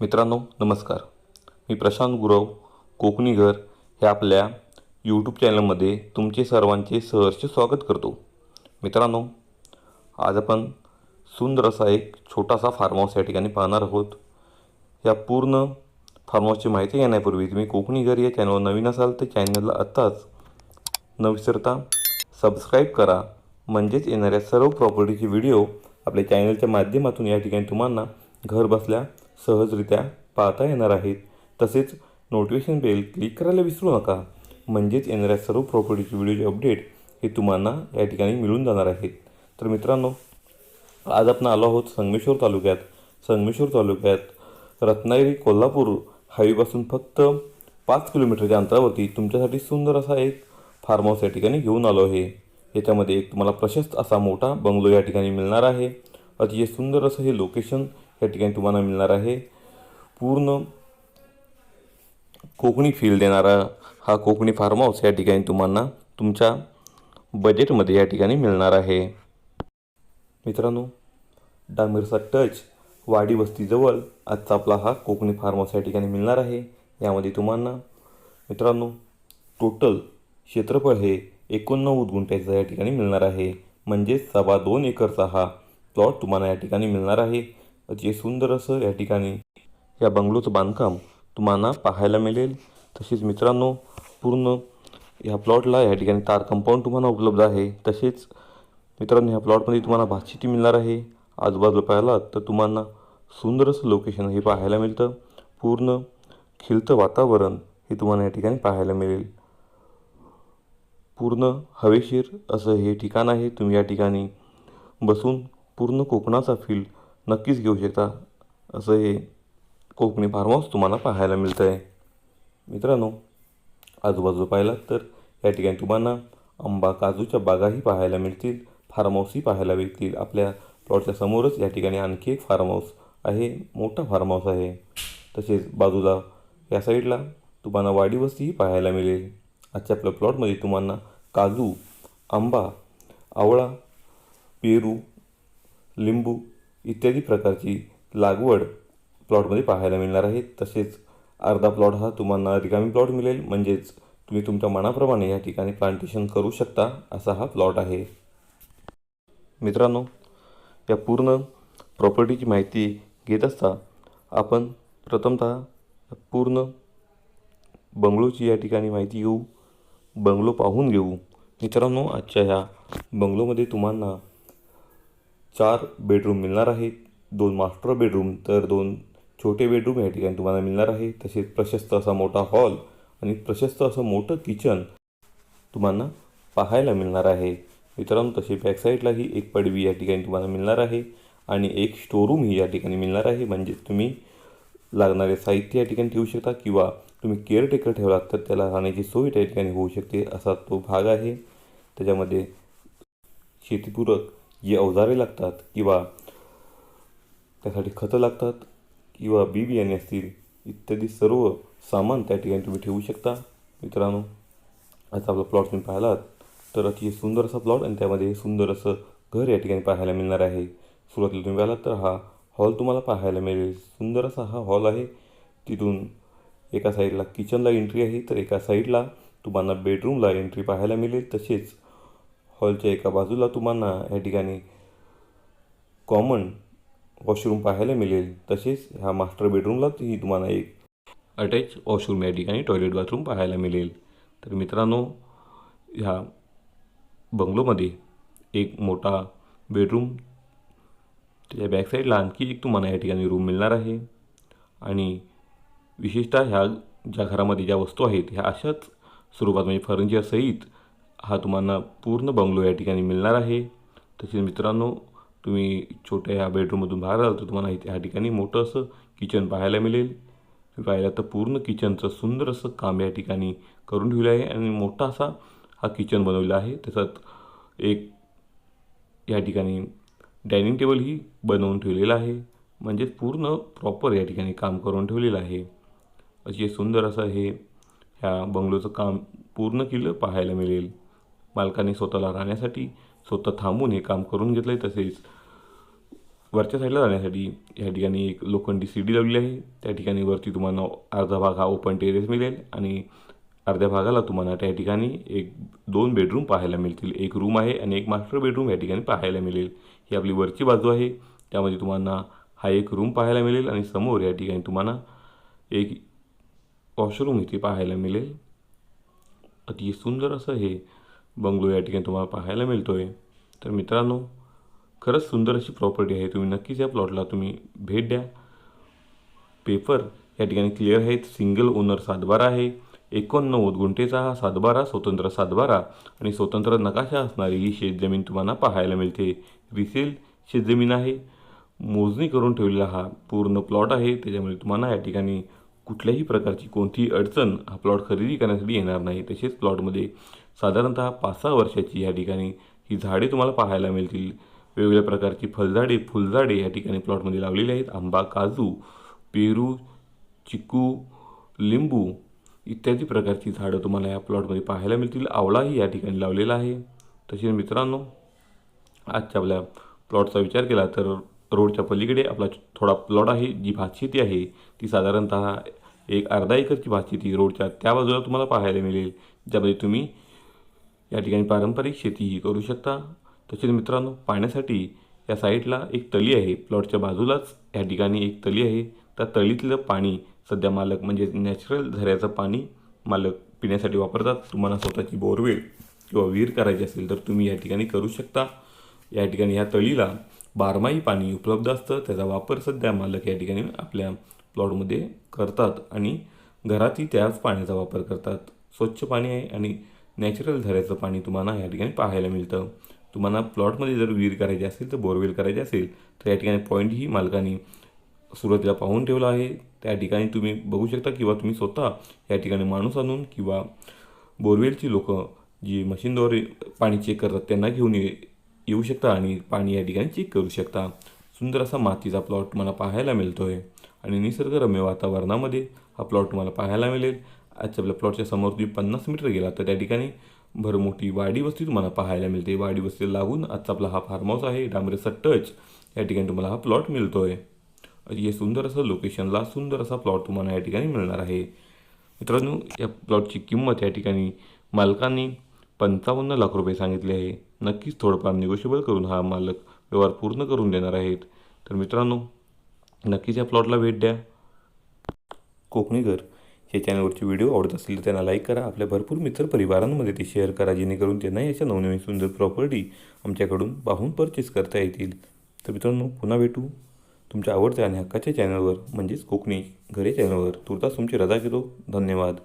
मित्रांनो नमस्कार. मी प्रशांत गुरव कोकणी घर ह्या आपल्या यूट्यूब चॅनलमध्ये तुमचे सर्वांचे सहर्ष स्वागत करतो. मित्रांनो आज आपण सुंदर असा एक छोटासा फार्म हाऊस या ठिकाणी पाहणार आहोत. या पूर्ण फार्म हाऊसची माहिती घेण्यापूर्वी तुम्ही कोकणी घर या चॅनलवर नवीन असाल तर चॅनलला आत्ताच न विसरता सबस्क्राईब करा. म्हणजेच येणाऱ्या सर्व प्रॉपर्टीचे व्हिडिओ आपल्या चॅनलच्या माध्यमातून या ठिकाणी तुम्हाला घर बसल्या सहजरित्या पाहता येणार आहेत. तसेच नोटिफिकेशन बेल क्लिक करायला विसरू नका. म्हणजेच येणाऱ्या सर्व प्रॉपर्टीचे व्हिडिओचे अपडेट हे तुम्हाला या ठिकाणी मिळून जाणार आहेत तर मित्रांनो आज आपण आलो आहोत संगमेश्वर तालुक्यात. संगमेश्वर तालुक्यात रत्नागिरी कोल्हापूर हायवेपासून फक्त पाच किलोमीटरच्या अंतरावरती तुमच्यासाठी सुंदर असा एक फार्म हाऊस या ठिकाणी घेऊन आलो आहे. याच्यामध्ये एक तुम्हाला प्रशस्त असा मोठा बंगलो या ठिकाणी मिळणार आहे. अतिशय सुंदर असं हे लोकेशन या ठिकाणी तुम्हाला मिळणार आहे. पूर्ण कोकणी फील देणारा हा कोकणी फार्म हाऊस या ठिकाणी तुम्हाला तुमच्या बजेटमध्ये या ठिकाणी मिळणार आहे. मित्रांनो डांगरचा टच वाडी वस्तीजवळ आजचा आपला हा कोकणी फार्म हाऊस या ठिकाणी मिळणार आहे. यामध्ये तुम्हाला मित्रांनो टोटल क्षेत्रफळ हे एकोणनव्वद गुंठ्याचं या ठिकाणी मिळणार आहे. म्हणजेच सव्वा दोन एकरचा हा प्लॉट तुम्हाला या ठिकाणी मिळणार आहे. अतिशय सुंदर असं या ठिकाणी या बंगलोचं बांधकाम तुम्हाला पाहायला मिळेल. तसेच मित्रांनो पूर्ण ह्या प्लॉटला या ठिकाणी तार कंपाऊंड तुम्हाला उपलब्ध आहे. तसेच मित्रांनो ह्या प्लॉटमध्ये तुम्हाला भातशेती मिळणार आहे. आजूबाजूला पाहिलात तर तुम्हाला सुंदर असं लोकेशन हे पाहायला मिळतं. पूर्ण खिलतं वातावरण हे तुम्हाला या ठिकाणी पाहायला मिळेल. पूर्ण हवेशीर असं हे ठिकाण आहे. तुम्ही या ठिकाणी बसून पूर्ण कोकणाचा फील नक्कीच घेऊ शकता. असं हे कोकणी फार्म हाऊस तुम्हाला पाहायला मिळतं आहे मित्रांनो आजूबाजू पाहिलात तर या ठिकाणी तुम्हाला आंबा काजूच्या बागाही पाहायला मिळतील फार्म हाऊसही पाहायला मिळतील. आपल्या प्लॉटच्या समोरच या ठिकाणी आणखी एक फार्म हाऊस आहे मोठा फार्म हाऊस आहे. तसेच बाजूला या साईडला तुम्हाला वाडी वस्तीही पाहायला मिळेल. आजच्या आपल्या प्लॉटमध्ये तुम्हाला काजू आंबा आवळा पेरू लिंबू इत्यादी प्रकारची लागवड प्लॉटमध्ये पाहायला मिळणार आहे. तसेच अर्धा प्लॉट हा तुम्हाला रिकामी प्लॉट मिळेल. म्हणजेच तुम्ही तुमच्या मनाप्रमाणे या ठिकाणी प्लांटेशन करू शकता असा हा प्लॉट आहे. मित्रांनो या पूर्ण प्रॉपर्टीची माहिती घेत असता आपण प्रथमतः पूर्ण बंगलोची या ठिकाणी माहिती घेऊ बंगलो पाहून घेऊ. मित्रांनो आजच्या ह्या बंगलोमध्ये तुम्हाला चार बेडरूम मिळणार आहेत. दोन मास्टर बेडरूम तर दोन छोटे बेडरूम या ठिकाणी तुम्हाला मिळणार आहे. तसेच प्रशस्त असा मोठा हॉल आणि प्रशस्त असं मोठं किचन तुम्हाला पाहायला मिळणार आहे. मित्रांनो तसे बॅकसाईडलाही एक पडवी या ठिकाणी तुम्हाला मिळणार आहे आणि एक स्टोरूमही या ठिकाणी मिळणार आहे. म्हणजे तुम्ही लागणारे साहित्य या ठिकाणी ठेवू शकता किंवा तुम्ही केअरटेकर ठेवलात तर त्याला राहण्याची सोय त्या ठिकाणी होऊ शकते असा तो भाग आहे. त्याच्यामध्ये शेतीपूरक जी अवजारे लागतात किंवा त्यासाठी खतं लागतात किंवा बी बियाणे असतील इत्यादी सर्व सामान त्या ठिकाणी तुम्ही ठेवू शकता. मित्रांनो आता आपला प्लॉट तुम्ही पाहिलात. तर अतिशय सुंदर असा प्लॉट आणि त्यामध्ये सुंदर असं घर या ठिकाणी पाहायला मिळणार आहे. सुरुवातीला तुम्ही पाहिलात तर हा हॉल तुम्हाला पाहायला मिळेल. सुंदर असा हा हॉल आहे. तिथून एका साईडला किचनला एंट्री आहे. तर एका साईडला तुम्हाला बेडरूमला एंट्री पाहायला मिळेल. तसेच हॉलच्या एका बाजूला तुम्हाला या ठिकाणी कॉमन वॉशरूम पाहायला मिळेल. तसेच ह्या मास्टर बेडरूमलाही तुम्हाला एक अटॅच वॉशरूम या ठिकाणी टॉयलेट बाथरूम पाहायला मिळेल. तर मित्रांनो ह्या बंगलोमध्ये एक मोठा बेडरूम त्याच्या बॅकसाईडला आणखी एक तुम्हाला या ठिकाणी रूम मिळणार आहे. आणि विशेषतः ह्या ज्या घरामध्ये ज्या वस्तू आहेत ह्या अशाच स्वरूपात म्हणजे फर्निचरसहित हा तुम्हाला पूर्ण बंगलो या ठिकाणी मिळणार आहे. तसेच मित्रांनो तुम्ही छोट्या ह्या बेडरूममधून बाहेर आला तर तुम्हाला इथे ह्या ठिकाणी मोठं असं किचन पाहायला मिळेल. पाहिलं तर पूर्ण किचनचं सुंदर असं काम या ठिकाणी करून ठेवलं आहे आणि मोठा असा हा किचन बनवला आहे. त्याच्यात एक या ठिकाणी डायनिंग टेबलही बनवून ठेवलेलं आहे. म्हणजेच पूर्ण प्रॉपर या ठिकाणी काम करून ठेवलेलं आहे. असे सुंदर असं हे ह्या बंगलोचं काम पूर्ण केलं पाहायला मिळेल. मालकाने स्वतःला राहण्यासाठी स्वतः थांबून हे काम करून घेतलं आहे तसेच वरच्या साईडला जाण्यासाठी या ठिकाणी एक लोखंडी सीडी लावलेली आहे. त्या ठिकाणी वरती तुम्हाला अर्धा भाग हा ओपन टेरेस मिळेल आणि अर्ध्या भागाला तुम्हाला त्या ठिकाणी एक दोन बेडरूम पाहायला मिळतील. एक रूम आहे आणि एक मास्टर बेडरूम या ठिकाणी पाहायला मिळेल. ही आपली वरची बाजू आहे. त्यामध्ये तुम्हाला हा एक रूम पाहायला मिळेल आणि समोर या ठिकाणी तुम्हाला एक वॉशरूम इथे पाहायला मिळेल. अति सुंदर असं हे बंगलो या ठिकाणी तुम्हाला पाहायला मिळतो आहे तर मित्रांनो खरंच सुंदर अशी प्रॉपर्टी आहे. तुम्ही नक्कीच या प्लॉटला तुम्ही भेट द्या. पेपर या ठिकाणी क्लिअर आहेत. सिंगल ओनर सातबारा आहे. एकोणनव्वद गुंठेचा हा सातबारा स्वतंत्र सातबारा आणि स्वतंत्र नकाशा असणारी ही शेतजमीन तुम्हाला पाहायला मिळते. रिसेल शेतजमीन आहे. मोजणी करून ठेवलेला हा पूर्ण प्लॉट आहे. त्याच्यामुळे तुम्हाला या ठिकाणी कुठल्याही प्रकारची कोणतीही अडचण हा प्लॉट खरेदी करण्यासाठी येणार नाही. तसेच प्लॉटमध्ये साधारणतः पाच सहा वर्षाची या ठिकाणी ही झाडे तुम्हाला पाहायला मिळतील. वेगवेगळ्या प्रकारची फलझाडे फुलझाडे या ठिकाणी प्लॉटमध्ये लावलेली आहेत. आंबा काजू पेरू चिकू लिंबू इत्यादी प्रकारची झाडं तुम्हाला या प्लॉटमध्ये पाहायला मिळतील. आवळाही या ठिकाणी लावलेला आहे. तसेच मित्रांनो आजच्या आपल्या प्लॉटचा विचार केला तर रोडच्या पलीकडे आपला थोडा प्लॉट आहे जी भातशेती आहे ती साधारणतः एक अर्धा एकरची भातशेती रोडच्या त्या बाजूला तुम्हाला पाहायला मिळेल. ज्यामध्ये तुम्ही या ठिकाणी पारंपरिक शेतीही करू शकता. तसेच मित्रांनो पाण्यासाठी या साईडला एक तळी आहे. प्लॉटच्या बाजूलाच या ठिकाणी एक तळी आहे. त्या तळीतलं पाणी सध्या मालक म्हणजे नॅचरल झऱ्याचं पाणी मालक पिण्यासाठी वापरतात. तुम्हाला स्वतःची बोरवेल किंवा विहीर करायची असेल तर तुम्ही या ठिकाणी करू शकता. या ठिकाणी ह्या तळीला बारमाही पाणी उपलब्ध असतं. त्याचा वापर सध्या मालक या ठिकाणी आपल्या प्लॉटमध्ये करतात आणि घरातही त्याच पाण्याचा वापर करतात. स्वच्छ पाणी आहे आणि नॅचरल झऱ्याचं पाणी तुम्हाला या ठिकाणी पाहायला मिळतं. तुम्हाला प्लॉटमध्ये जर विहीर करायची असेल तर बोरवेल करायची असेल तर या ठिकाणी पॉईंट ही मालकाने सुरुवातीला पाहून ठेवला आहे. त्या ठिकाणी तुम्ही बघू शकता किंवा तुम्ही स्वतः या ठिकाणी माणूस आणून किंवा बोरवेलची लोक जी मशीनद्वारे पाणी चेक करतात त्यांना घेऊन ये येऊ शकता आणि पाणी या ठिकाणी चेक करू शकता. सुंदर असा मातीचा प्लॉट तुम्हाला पाहायला मिळतो आहे आणि निसर्गरम्य वातावरणामध्ये हा प्लॉट तुम्हाला पाहायला मिळेल. आजच्या आपल्या प्लॉटच्या समोर तुम्ही पन्नास मीटर गेला तर त्या ठिकाणी भर मोठी वाडी वस्ती तुम्हाला पाहायला मिळते. वाडी वस्तीला लागून आजचा आपला हा फार्म हाऊस आहे डांबरेचा टच या ठिकाणी तुम्हाला हा प्लॉट मिळतो आहे हे सुंदर असं लोकेशनला सुंदर असा प्लॉट तुम्हाला या ठिकाणी मिळणार आहे. मित्रांनो या प्लॉटची किंमत या ठिकाणी मालकांनी पंचावन्न लाख रुपये सांगितले आहे. नक्कीच थोडंफार निगोशिबल करून हा मालक व्यवहार पूर्ण करून देणार आहेत. तर मित्रांनो नक्कीच या प्लॉटला भेट द्या. कोकणीकर या चॅनलवरची व्हिडिओ आवडत असतील तर त्यांना लाईक करा. आपल्या भरपूर मित्रपरिवारांमध्ये ते शेअर करा जेणेकरून त्यांनाही अशा नवनवीन सुंदर प्रॉपर्टी आमच्याकडून पाहून परचेस करता येतील. तर मित्रांनो पुन्हा भेटू तुमच्या आवडत्या आणि हक्काच्या चॅनलवर म्हणजेच कोकणी घरे चॅनलवर तुर्तास तुमची रजा घेतो. धन्यवाद.